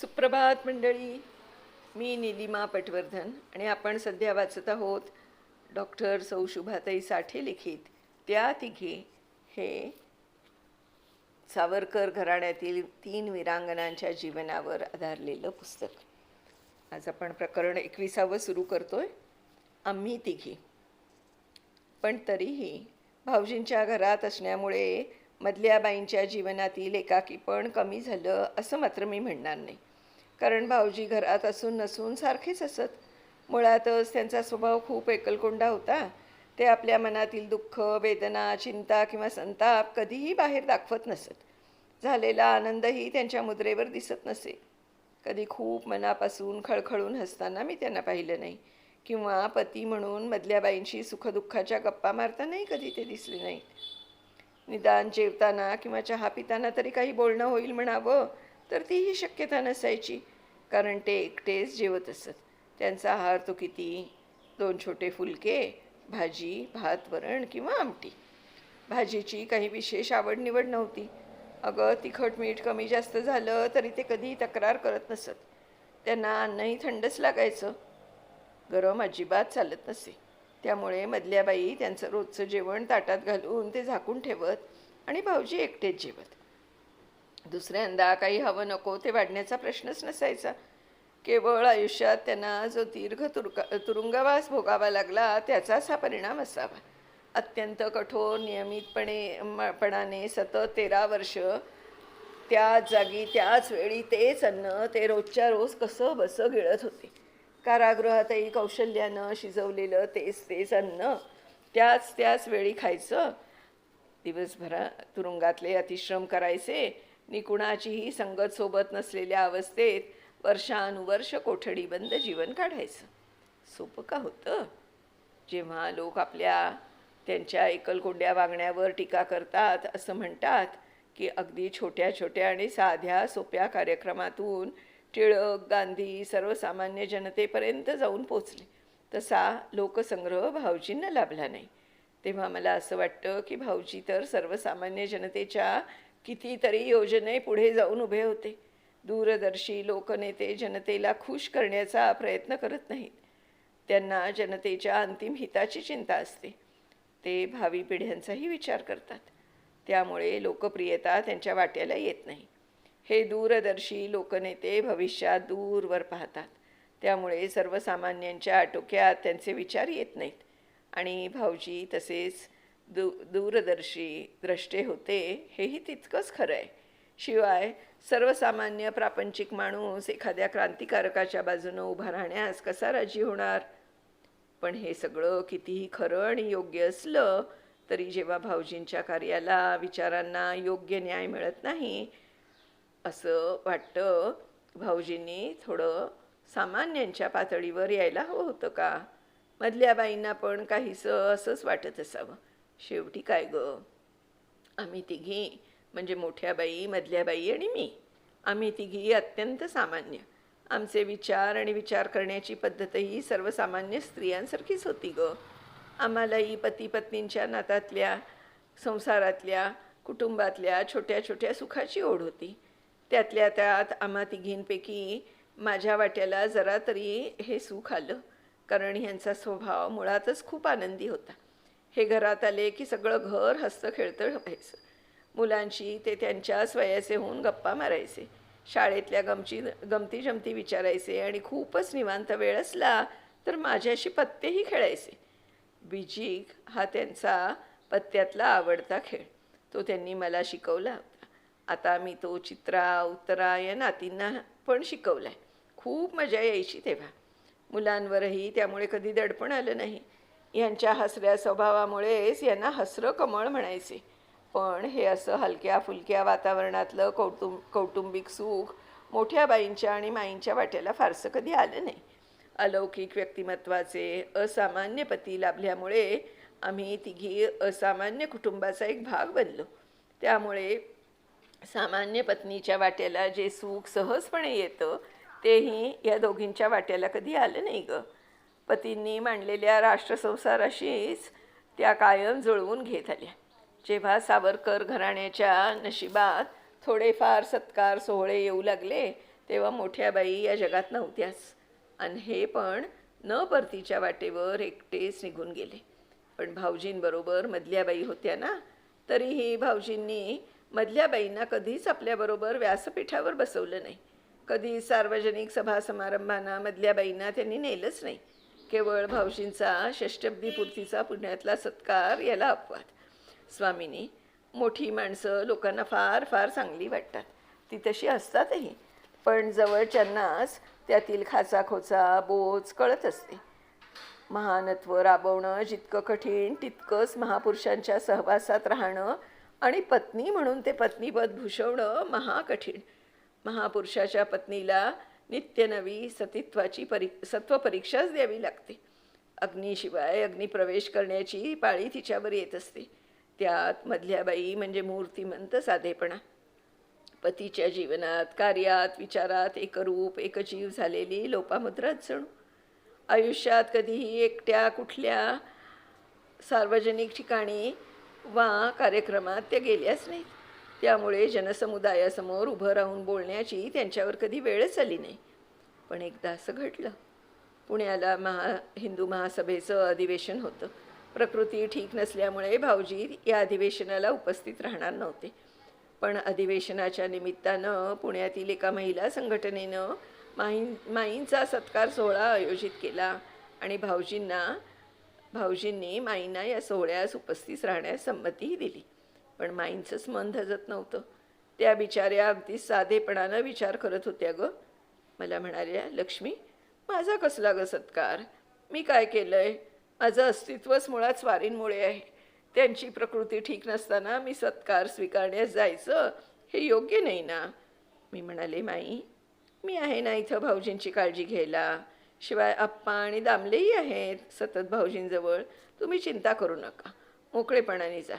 सुप्रभात मंडळी. मी निलिमा पटवर्धन आणि आपण सध्या वाचत आहोत डॉक्टर सौशुभाताई साठे लिखित. त्या तिघे हे सावरकर घराण्यातील तीन वीरांगणांच्या जीवनावर आधारलेलं पुस्तक. आज आपण प्रकरण एकविसावं सुरू करतोय. आम्ही तिघी. पण तरीही भाऊजींच्या घरात असण्यामुळे मधल्या बाईंच्या जीवनातील एकाकीपण कमी झालं असं मात्र मी म्हणणार नाही. कारण भाऊजी घरात असून नसून सारखेच असत. मुळातच त्यांचा स्वभाव खूप एकलकोंडा होता. ते आपल्या मनातील दुःख वेदना चिंता किंवा संताप कधीही बाहेर दाखवत नसत. झालेला आनंदही त्यांच्या मुद्रेवर दिसत नसे. कधी खूप मनापासून खळखळून हसताना मी त्यांना पाहिलं नाही. किंवा पती म्हणून मधल्या बाईंशी सुखदुःखाच्या गप्पा मारतानाही कधी ते दिसले नाहीत. निदान जेवताना किंवा चहा पिताना तरी काही बोलणं होईल म्हणावं तर तीही शक्यता नसायची कारण ते एकटेच जेवत असत. त्यांचा आहार तो किती? दोन छोटे फुलके भाजी भात वरण किंवा आमटी. भाजीची काही विशेष आवड निवड नव्हती. अगं तिखट मीठ कमी जास्त झालं तरी ते कधीही तक्रार करत नसत. त्यांना अन्नही थंडच लागायचं. गरम अजिबात चालत नसे. त्यामुळे मधल्या बाई त्यांचं रोजचं जेवण ताटात घालून ते झाकून ठेवत आणि भाऊजी एकटेच जेवत. दुसऱ्यांदा काही हवं नको ते वाढण्याचा प्रश्नच नसायचा. केवळ आयुष्यात त्यांना जो दीर्घ तुरुका तुरुंगवास भोगावा लागला त्याचाच हा परिणाम असावा. अत्यंत कठोर नियमितपणे पणाने सतत तेरा वर्ष त्याच जागी त्याच वेळी तेच अन्न ते रोजच्या रोज कसं बसं गिळत होते. कारागृहातही कौशल्यानं शिजवलेलं तेच तेच अन्न त्याच त्याच वेळी खायचं. दिवसभरा तुरुंगातले अतिश्रम करायचे. निकुणाचीही संगत सोबत नसलेल्या अवस्थेत वर्षानुवर्ष कोठडीबंद जीवन काढायचं. सोपं का होतं? जेव्हा लोक आपल्या त्यांच्या एकलकोंड्या वागण्यावर टीका करतात असं म्हणतात की अगदी छोट्या छोट्या आणि साध्या सोप्या कार्यक्रमातून टिळक गांधी सर्वसामान्य जनतेपर्यंत जाऊन पोचले तसा लोकसंग्रह भाऊजींना लाभला नाही. तेव्हा मला असं वाटतं की भाऊजी तर सर्वसामान्य जनतेच्या कितीतरी योजने पुढे जाऊन उभे होते. दूरदर्शी लोकनेते जनतेला खुश करण्याचा प्रयत्न करत नाहीत. त्यांना जनतेच्या अंतिम हिताची चिंता असते. ते भावी पिढ्यांचाही विचार करतात. त्यामुळे लोकप्रियता त्यांच्या वाट्याला येत नाही. हे दूरदर्शी लोकनेते भविष्यात दूरवर पाहतात. त्यामुळे सर्वसामान्यांच्या आटोक्यात त्यांचे विचार येत नाहीत. आणि भाऊजी तसेच दू दूरदर्शी द्रष्टे होते हेही तितकंच खरं आहे. शिवाय सर्वसामान्य प्रापंचिक माणूस एखाद्या क्रांतिकारकाच्या बाजूनं उभा राहण्यास कसा राजी होणार? पण हे सगळं कितीही खरं आणि योग्य असलं तरी जेव्हा भाऊजींच्या कार्याला विचारांना योग्य न्याय मिळत नाही असं वाटतं भाऊजींनी थोडं सामान्यांच्या पातळीवर यायला हवं होतं का? मधल्या बाईंना पण काहीसं असंच वाटत असावं. शेवटी काय गं? आम्ही तिघी म्हणजे मोठ्या बाई मधल्या बाई आणि मी. आम्ही तिघी अत्यंत सामान्य. आमचे विचार आणि विचार करण्याची पद्धतही सर्वसामान्य स्त्रियांसारखीच होती ग. आम्हालाही पती पत्नींच्या नातातल्या संसारातल्या कुटुंबातल्या छोट्या छोट्या सुखाची ओढ होती. त्यातल्या त्यात आम्हा तिघींपैकी माझ्या वाट्याला जरा तरी हे सुख आलं. कारण ह्यांचा स्वभाव मुळातच खूप आनंदी होता. हे घरात आले की सगळं घर हस्त खेळतं व्हायचं. मुलांशी ते त्यांच्या स्वयाचे होऊन गप्पा मारायचे. शाळेतल्या गमची गमती जमती विचारायचे आणि खूपच निवांत वेळ असला तर माझ्याशी पत्तेही खेळायचे. बिजिक हा त्यांचा पत्त्यातला आवडता खेळ. तो त्यांनी मला शिकवला. होता आता मी तो चित्रा उत्तरा या नातींना पण शिकवला आहे खूप मजा यायची तेव्हा. मुलांवरही त्यामुळे कधी दडपण आलं नाही. यांच्या हसऱ्या स्वभावामुळेच यांना हसरं कमळ म्हणायचे. पण हे असं हलक्या फुलक्या वातावरणातलं कौटुंब कौटुंबिक सुख मोठ्या बाईंच्या आणि माईंच्या वाट्याला फारसं कधी आलं नाही. अलौकिक व्यक्तिमत्वाचे असामान्य पती लाभल्यामुळे आम्ही तिघी असामान्य कुटुंबाचा एक भाग बनलो. त्यामुळे सामान्य पत्नीच्या वाट्याला जे सुख सहजपणे येतं तेही या दोघींच्या वाट्याला कधी आलं नाही गं. पतींनी मांडलेल्या राष्ट्रसंसाराशीच त्या कायम जुळवून घेत आल्या. जेव्हा सावरकर घराण्याच्या नशिबात थोडेफार सत्कार सोहळे येऊ लागले तेव्हा मोठ्या बाई या जगात नव्हत्याच. आणि हे पण न परतीच्या वाटेवर एकटेच निघून गेले. पण भाऊजींबरोबर मधल्या बाई होत्या ना तरीही भाऊजींनी मधल्या बाईंना कधीच आपल्याबरोबर व्यासपीठावर बसवलं नाही. कधी सार्वजनिक सभा समारंभांना मधल्या बाईंना त्यांनी नेलंच नाही. केवळ भावशींचा षष्टब्दीपूर्तीचा पुण्यातला सत्कार याला अपवाद. स्वामींनी मोठी माणसं लोकांना फार फार चांगली वाटतात. ती तशी असतातही. पण जवळच्यांनाच त्यातील खाचाखोचा बोच कळत असते. महानत्व राबवणं जितकं कठीण तितकंच महापुरुषांच्या सहवासात राहणं आणि पत्नी म्हणून ते पत्नीपद भूषवणं महाकठीण. महापुरुषाच्या पत्नीला नित्यनवी सतीत्वाची परी सत्वपरीक्षाच द्यावी लागते. अग्नीशिवाय अग्निप्रवेश करण्याची पाळी तिच्यावर येत असते. त्यात मधल्या बाई म्हणजे मूर्तिमंत साधेपणा. पतीच्या जीवनात कार्यात विचारात एकरूप एकजीव झालेली लोपामुद्राच जणू. आयुष्यात कधीही एकट्या कुठल्या सार्वजनिक ठिकाणी वा कार्यक्रमात त्या गेल्याच नाहीत. त्यामुळे जनसमुदायासमोर उभं राहून बोलण्याची त्यांच्यावर कधी वेळच आली नाही. पण एकदा असं घडलं. पुण्याला महा हिंदू महासभेचं अधिवेशन होतं. प्रकृती ठीक नसल्यामुळे भाऊजी या अधिवेशनाला उपस्थित राहणार नव्हते. पण अधिवेशनाच्या निमित्तानं पुण्यातील एका महिला संघटनेनं माईं माईंचा सत्कार सोहळा आयोजित केला आणि भाऊजींना भाऊजींनी माईंना या सोहळ्यास उपस्थित राहण्यास संमतीही दिली. पण माईंचंच मन धजत नव्हतं. त्या बिचाऱ्या अगदी साधेपणानं विचार करत होत्या ग. मला म्हणाल्या लक्ष्मी माझा कसला ग सत्कार? मी काय केलंय? माझं अस्तित्वच मुळात स्वारींमुळे आहे. त्यांची प्रकृती ठीक नसताना मी सत्कार स्वीकारण्यास जायचं हे योग्य नाही ना? मी म्हणाले माई मी आहे ना इथं भाऊजींची काळजी घ्यायला? शिवाय आप्पा आणि दामलेही आहेत सतत भाऊजींजवळ. तुम्ही चिंता करू नका. मोकळेपणाने जा.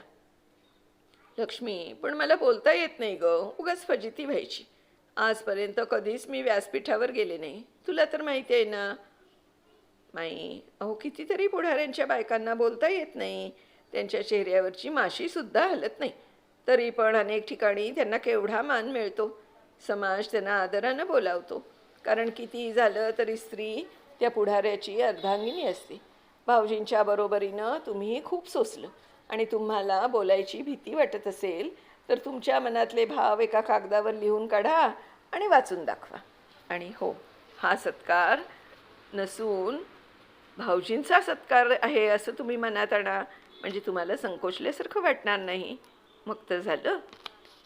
लक्ष्मी पण मला बोलता येत नाही ग. उगाच फजिती व्हायची. आजपर्यंत कधीच मी व्यासपीठावर गेले नाही. तुला तर माहिती आहे ना. माई अहो कितीतरी पुढाऱ्यांच्या बायकांना बोलता येत नाही. त्यांच्या चेहऱ्यावरची माशीसुद्धा हलत नाही. तरी पण अनेक ठिकाणी त्यांना केवढा मान मिळतो. समाज त्यांना आदरानं बोलावतो. कारण किती झालं तरी स्त्री त्या पुढाऱ्याची अर्धांगिनी असते. भाऊजींच्या बरोबरीनं तुम्ही खूप सोसलं आणि तुम्हाला बोलायची भीती वाटत असेल तर तुमच्या मनातले भाव एका कागदावर लिहून काढा आणि वाचून दाखवा. आणि हो हा सत्कार नसून भाऊजींचा सत्कार आहे असं तुम्ही मनात आणा. म्हणजे तुम्हाला संकोचल्यासारखं वाटणार नाही. मग तर झालं.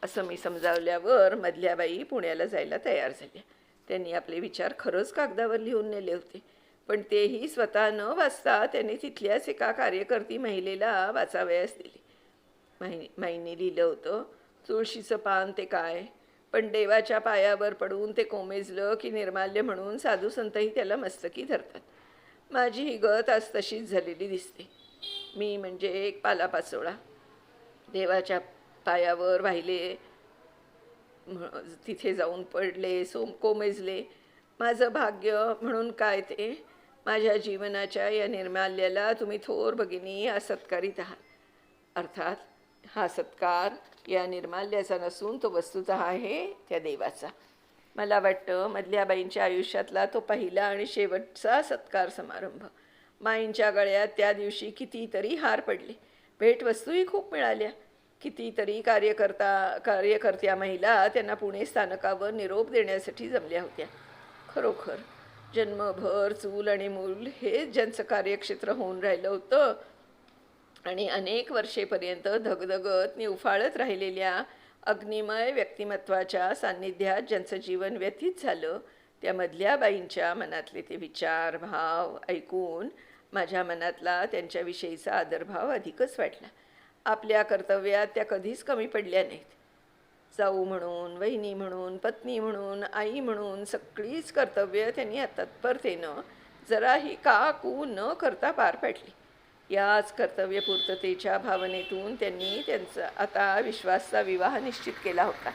असं मी समजावल्यावर मधल्या बाई पुण्याला जायला तयार झाल्या. त्यांनी आपले विचार खरंच कागदावर लिहून नेले होते. पण तेही स्वतः न वाचता त्यांनी तिथल्याच एका कार्यकर्ती महिलेला वाचावयास दिले. माई माईंनी लिहिलं होतं तुळशीचं पान ते काय? पण देवाच्या पायावर पडून ते कोमेजलं की निर्माल्य म्हणून साधू संतही त्याला मस्तकी धरतात. माझी ही गत आज तशीच झालेली दिसते. मी म्हणजे एक पालापाचोळा देवाच्या पायावर वाहिले तिथे जाऊन पडले सोम कोमेजले माझं भाग्य म्हणून काय ते? माझ्या जीवनाच्या या निर्माल्याला तुम्ही थोर भगिनी असत्कारित आहात. अर्थात हा सत्कार या निर्माल्याचा नसून तो वस्तुत आहे त्या देवाचा. मला वाटतं मधल्या बाईंच्या आयुष्यातला तो पहिला आणि शेवटचा सत्कार समारंभ. माईंच्या गळ्यात त्या दिवशी कितीतरी हार पडले. भेटवस्तूही खूप मिळाल्या. कितीतरी कार्यकर्ता कार्यकर्त्या महिला त्यांना पुणे स्थानकावर निरोप देण्यासाठी जमल्या होत्या. खरोखर जन्मभर चूल आणि मूल हे ज्यांचं कार्यक्षेत्र होऊन राहिलं होतं आणि अनेक वर्षेपर्यंत धगधगत निवफाळत राहिलेल्या अग्निमय व्यक्तिमत्वाच्या सान्निध्यात ज्यांचं जीवन व्यथित झालं त्यामधल्या बाईंच्या मनातले ते विचार भाव ऐकून माझ्या मनातला त्यांच्याविषयीचा आदरभाव अधिकच वाटला. आपल्या कर्तव्यात त्या कधीच कमी पडल्या नाहीत. जाऊ म्हणून वहिनी म्हणून पत्नी म्हणून आई म्हणून सगळीच कर्तव्य त्यांनी तत्परतेनं जराही का कू न करता पार पाडली. याच कर्तव्यपूर्ततेच्या भावनेतून त्यांनी त्यांचा आता विश्वासचा विवाह निश्चित केला होता.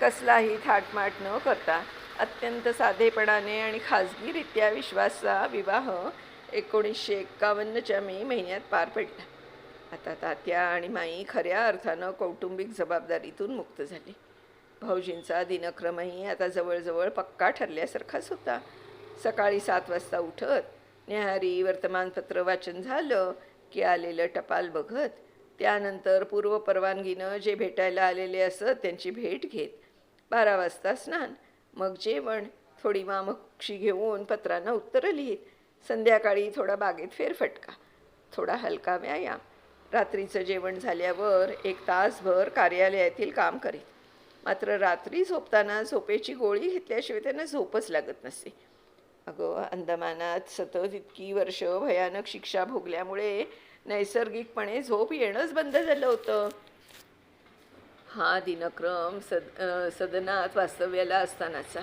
कसलाही थाटमाट न करता अत्यंत साधेपणाने आणि खाजगीरित्या विश्वासचा विवाह एकोणीसशे एक्कावन्नच्या मे महिन्यात पार पडला. आता तात्या आणि माई खऱ्या अर्थानं कौटुंबिक जबाबदारीतून मुक्त झाली. भाऊजींचा दिनक्रमही आता जवळजवळ पक्का ठरल्यासारखाच होता. सकाळी सात वाजता उठत न्याहारी वर्तमानपत्र वाचन झालं की आलेलं टपाल बघत त्यानंतर पूर्व परवानगीनं जे भेटायला आलेले असत त्यांची भेट घेत बारा वाजता स्नान मग जेवण थोडी मामक्षी घेऊन पत्रांना उत्तरं लिहित संध्याकाळी थोडा बागेत फेरफटका थोडा हलका व्यायाम. रात्रीचं जेवण झाल्यावर एक तासभर कार्यालयातील काम करीत. मात्र रात्री झोपताना झोपेची गोळी घेतल्याशिवाय त्यांना झोपच लागत नसते अगं अंदमानात सतत इतकी वर्ष भयानक शिक्षा भोगल्यामुळे नैसर्गिकपणे झोप येणंच बंद झालं होतं. हा दिनक्रम सद सदनात वास्तव्याला असतानाचा.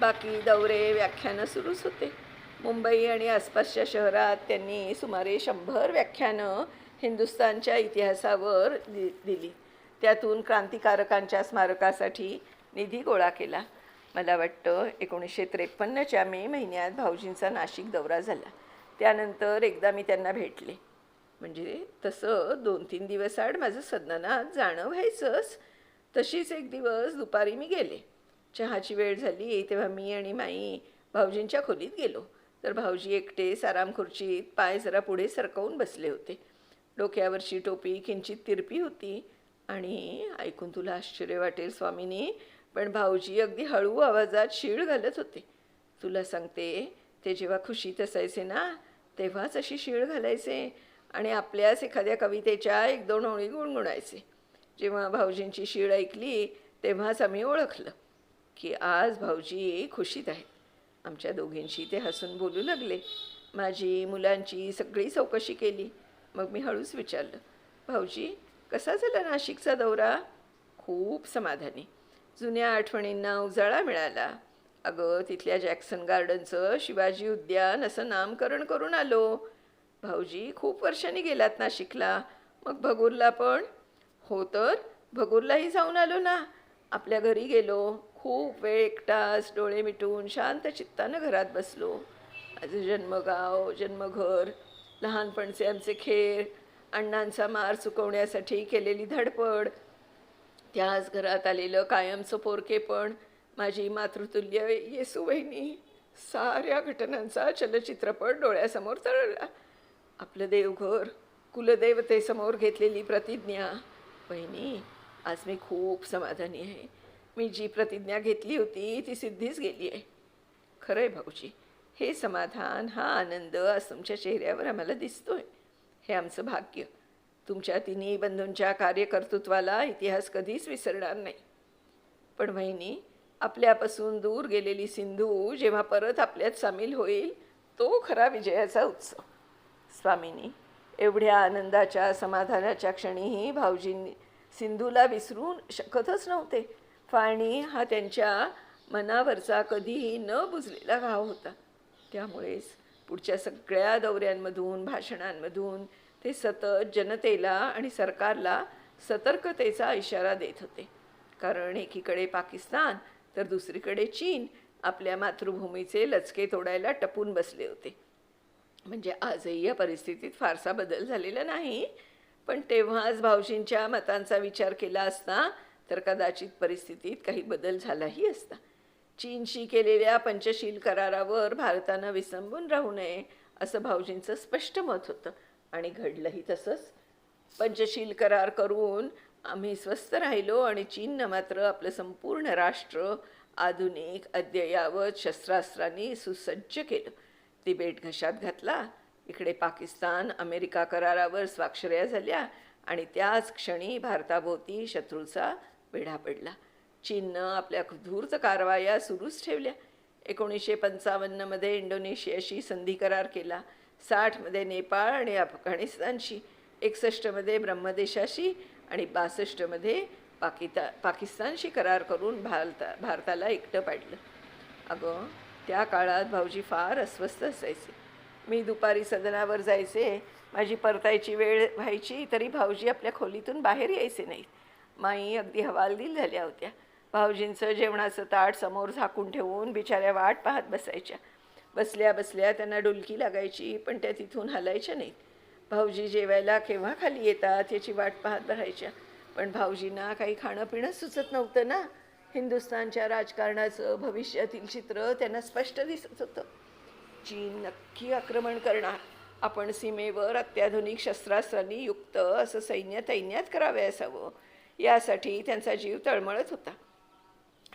बाकी दौरे व्याख्यानं सुरूच होते. मुंबई आणि आसपासच्या शहरात त्यांनी सुमारे शंभर व्याख्यानं हिंदुस्थानच्या इतिहासावर दि दिली. त्यातून क्रांतिकारकांच्या स्मारकासाठी निधी गोळा केला. मला वाटतं एकोणीसशे त्रेपन्नच्या मे महिन्यात भाऊजींचा नाशिक दौरा झाला. त्यानंतर एकदा मी त्यांना भेटले. म्हणजे तसं दोन तीन दिवस आड माझं सदनात जाणं व्हायचंच. तशीच एक दिवस दुपारी मी गेले. चहाची वेळ झाली तेव्हा मी आणि माई भाऊजींच्या खोलीत गेलो. तर भाऊजी एकटे आराम खुर्चीत पाय जरा पुढे सरकवून बसले होते. डोक्यावरची टोपी किंचित तिरपी होती. आणि ऐकून तुला आश्चर्य वाटेल स्वामीनी पण भाऊजी अगदी हळू आवाजात शीळ घालत होते. तुला सांगते ते जेव्हा खुशीत असायचे ना तेव्हाच अशी शीळ घालायचे आणि आपल्याच एखाद्या कवितेच्या एक दोन ओळी गुणगुणायचे. जेव्हा भाऊजींची शीळ ऐकली तेव्हाच आम्ही ओळखलं की आज भाऊजी खुशीत आहेत. आमच्या दोघींशी ते हसून बोलू लागले. माझी मुलांची सगळी चौकशी केली. मग मी हळूच विचारलं भाऊजी कसा झाला नाशिकचा दौरा? खूप समाधानी. जुन्या आठवणींना उजाळा मिळाला. अगं तिथल्या जॅक्सन गार्डनचं शिवाजी उद्यान असं नामकरण करून आलो. भाऊजी खूप वर्षांनी गेलात नाशिकला. मग भगूरला पण? हो तर भगूरलाही जाऊन आलो ना. आपल्या घरी गेलो. खूप वेळ एकटाच डोळे मिटून शांत चित्तानं घरात बसलो. माझं जन्मगाव जन्मघर लहानपणचे आमचे खेळ अण्णांचा मार चुकवण्यासाठी केलेली धडपड त्याच घरात आलेलं कायमचं पोरकेपण माझी मातृतुल्य येसू वहिनी साऱ्या घटनांचा चलचित्रपट डोळ्यासमोर तळला आपलं देवघर कुलदेवतेसमोर घेतलेली प्रतिज्ञा वहिनी आज मी खूप समाधानी आहे. मी जी प्रतिज्ञा घेतली होती ती सिद्धीच गेली आहे खरं आहे भाऊजी. हे समाधान हा आनंद आज तुमच्या चेहऱ्यावर आम्हाला दिसतोय. हे आमचं भाग्य. तुमच्या तिन्ही बंधूंच्या कार्यकर्तृत्वाला इतिहास कधीच विसरणार नाही. पण वहिनी आपल्यापासून दूर गेलेली सिंधू जेव्हा परत आपल्यात सामील होईल तो खरा विजयाचा उत्सव. स्वामिनी एवढ्या आनंदाच्या समाधानाच्या क्षणीही भाऊजींनी सिंधूला विसरून शकतच नव्हते. फाळणी हा त्यांच्या मनावरचा कधीही न बुजलेला घाव होता. त्यामुळेच पुढच्या सगळ्या दौऱ्यांमधून भाषणांमधून ते सतत जनतेला आणि सरकारला सतर्कतेचा इशारा देत होते. कारण एकीकडे पाकिस्तान तर दुसरीकडे चीन आपल्या मातृभूमीचे लचके तोडायला टपून बसले होते. म्हणजे आजही या परिस्थितीत फारसा बदल झालेला नाही. पण तेव्हाच भाऊजींच्या मतांचा विचार केला असता तर कदाचित परिस्थितीत काही बदल झालाही असता. चीनशी केलेल्या पंचशील करारावर भारतानं विसंबून राहू नये असं भाऊजींचं स्पष्ट मत होतं. आणि घडलंही तसंच. पंचशील करार करून आम्ही स्वस्थ राहिलो आणि चीननं मात्र आपलं संपूर्ण राष्ट्र आधुनिक अद्ययावत शस्त्रास्त्रांनी सुसज्ज केलं. तिबेट घशात घातला. इकडे पाकिस्तान अमेरिका करारावर स्वाक्षऱ्या झाल्या आणि त्याच क्षणी भारताभोवती शत्रूचा वेढा पडला. चीननं आपल्या धूर्त कारवाया सुरूच ठेवल्या. एकोणीसशे पंचावन्नमध्ये इंडोनेशियाशी संधी करार केला. साठमध्ये नेपाळ आणि अफगाणिस्तानशी. एकसष्टमध्ये ब्रह्मदेशाशी आणि बासष्टमध्ये पाकिता पाकिस्तानशी करार करून भारता भारताला एकटं पाडलं. अगं त्या काळात भाऊजी फार अस्वस्थ असायचे. मी दुपारी सदनावर जायचे. माझी परतायची वेळ व्हायची तरी भाऊजी आपल्या खोलीतून बाहेर यायचे नाहीत. माई अगदी हवालदिल झाल्या होत्या. भाऊजींचं जेवणाचं ताट समोर झाकून ठेवून बिचाऱ्या वाट पाहत बसायच्या. बसल्या बसल्या त्यांना डुलकी लागायची पण त्या तिथून हलायच्या नाहीत. भाऊजी जेवायला केव्हा खाली येतात याची वाट पाहत राहायच्या पण भाऊजींना काही खाणं पिणं सुचत नव्हतं ना. हिंदुस्थानच्या राजकारणाचं भविष्यातील चित्र त्यांना स्पष्ट दिसत होतं. चीन नक्की आक्रमण करणार. आपण सीमेवर अत्याधुनिक शस्त्रास्त्रांनी युक्त असं सैन्य तैन्यात करावे असावं. यासाठी त्यांचा जीव तळमळत होता.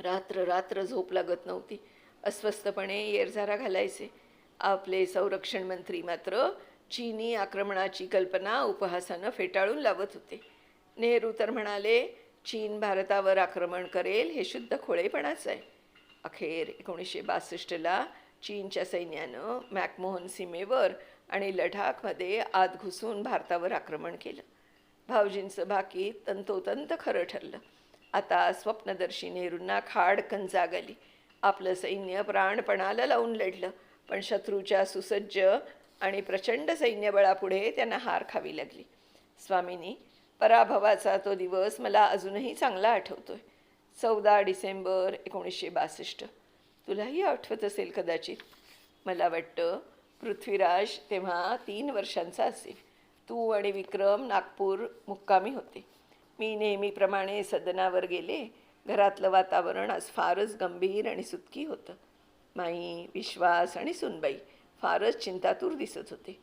रात्र रात्र झोप लागत नव्हती. अस्वस्थपणे येरझारा घालायचे. आपले संरक्षण मंत्री मात्र चीनी आक्रमणाची कल्पना उपहासानं फेटाळून लावत होते. नेहरू तर म्हणाले चीन भारतावर आक्रमण करेल हे शुद्ध खोळेपणाचं आहे. अखेर एकोणीसशे बासष्टला चीनच्या सैन्यानं मॅकमोहन सीमेवर आणि लडाखमध्ये आत घुसून भारतावर आक्रमण केलं. भाऊजींचं बाकी तंतोतंत खरं ठरलं. आता स्वप्नदर्शी नेहरूंना खाडकन जाग आली आपलं सैन्य प्राणपणाला लावून लढलं पण शत्रूच्या सुसज्ज आणि प्रचंड सैन्यबळापुढे त्यांना हार खावी लागली. स्वामींनी पराभवाचा तो दिवस मला अजूनही चांगला आठवतोय. चौदा डिसेंबर एकोणीसशे बासष्ट. तुलाही आठवत असेल कदाचित. मला वाटतं पृथ्वीराज तेव्हा तीन वर्षांचा असेल. तू आणि विक्रम नागपूर मुक्कामी होते. मी नेहमीप्रमाणे सदनावर गेले. घरातलं वातावरण आज फारच गंभीर आणि सुतकी होतं. माई विश्वास आणि सुनबाई फारच चिंतातूर दिसत होते.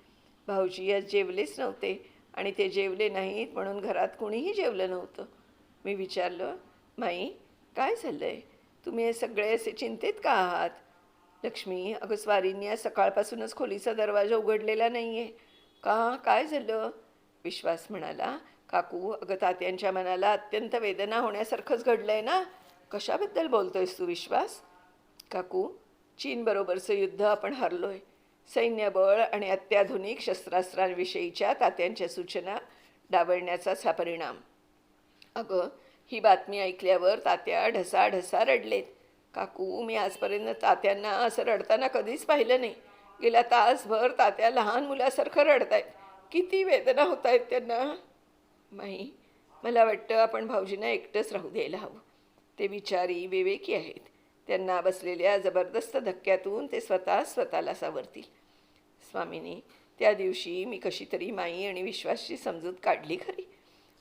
भाऊजी आज जेवलेच नव्हते आणि ते जेवले नाहीत म्हणून घरात कोणीही जेवलं नव्हतं. मी विचारलं माई काय झालं आहे तुम्ही हे सगळे असे चिंतेत का आहात? लक्ष्मी अगं स्वारींनी आज सकाळपासूनच खोलीचा दरवाजा उघडलेला नाही आहे का? काय झालं? विश्वास म्हणाला काकू अगं तात्यांच्या मनाला अत्यंत वेदना होण्यासारखंच घडलं आहे ना? कशाबद्दल बोलतोयस तू विश्वास? काकू चीनबरोबरचं युद्ध आपण हरलोय. सैन्यबळ आणि अत्याधुनिक शस्त्रास्त्रांविषयीच्या तात्यांच्या सूचना डावळण्याचाच हा परिणाम. अगं ही बातमी ऐकल्यावर तात्या ढसा ढसा रडलेत. काकू मी आजपर्यंत तात्यांना असं रडताना कधीच पाहिलं नाही. गेल्या तासभर तात्या लहान मुलासारखं रडतायत. किती वेदना होत आहेत त्यांना. माई मला वाटतं आपण भाऊजींना एकटंच राहू द्यायला हवं. ते विचारी विवेकी आहेत. त्यांना बसलेल्या जबरदस्त धक्क्यातून ते स्वतः स्वतःला सावरतील. स्वामीनी त्या दिवशी मी कशी तरी माई आणि विश्वासची समजूत काढली खरी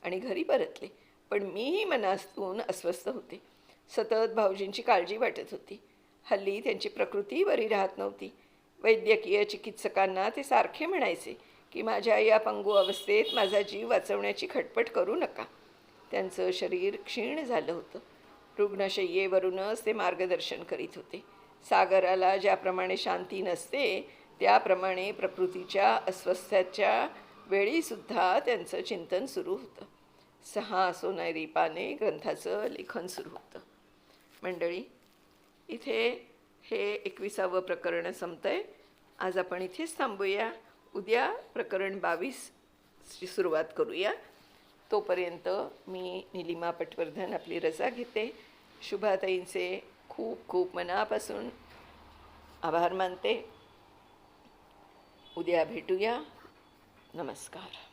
आणि घरी परतले. पण मीही मनातून अस्वस्थ होते. सतत भाऊजींची काळजी वाटत होती. हल्ली त्यांची प्रकृती बरी राहत नव्हती. वैद्यकीय चिकित्सकांना ते सारखे म्हणायचे की माझ्या या पंगू अवस्थेत माझा जीव वाचवण्याची खटपट करू नका. त्यांचं शरीर क्षीण झालं होतं. रुग्णशय्येवरूनच ते मार्गदर्शन करीत होते. सागराला ज्याप्रमाणे शांती नसते त्याप्रमाणे प्रकृतीच्या अस्वस्थ्याच्या वेळीसुद्धा त्यांचं चिंतन सुरू होतं. सहा सोनेरी पाने ग्रंथाचं लेखन सुरू होतं. मंडळी इथे हे एकविसावं प्रकरण संपतंय. आज आपण इथेच थांबूया. उद्या प्रकरण बावीसची सुरुवात करूया. तोपर्यंत मी निलिमा पटवर्धन आपली रजा घेते. शुभाताईंचे खूप खूप मनापासून आभार मानते. उद्या भेटूया. नमस्कार.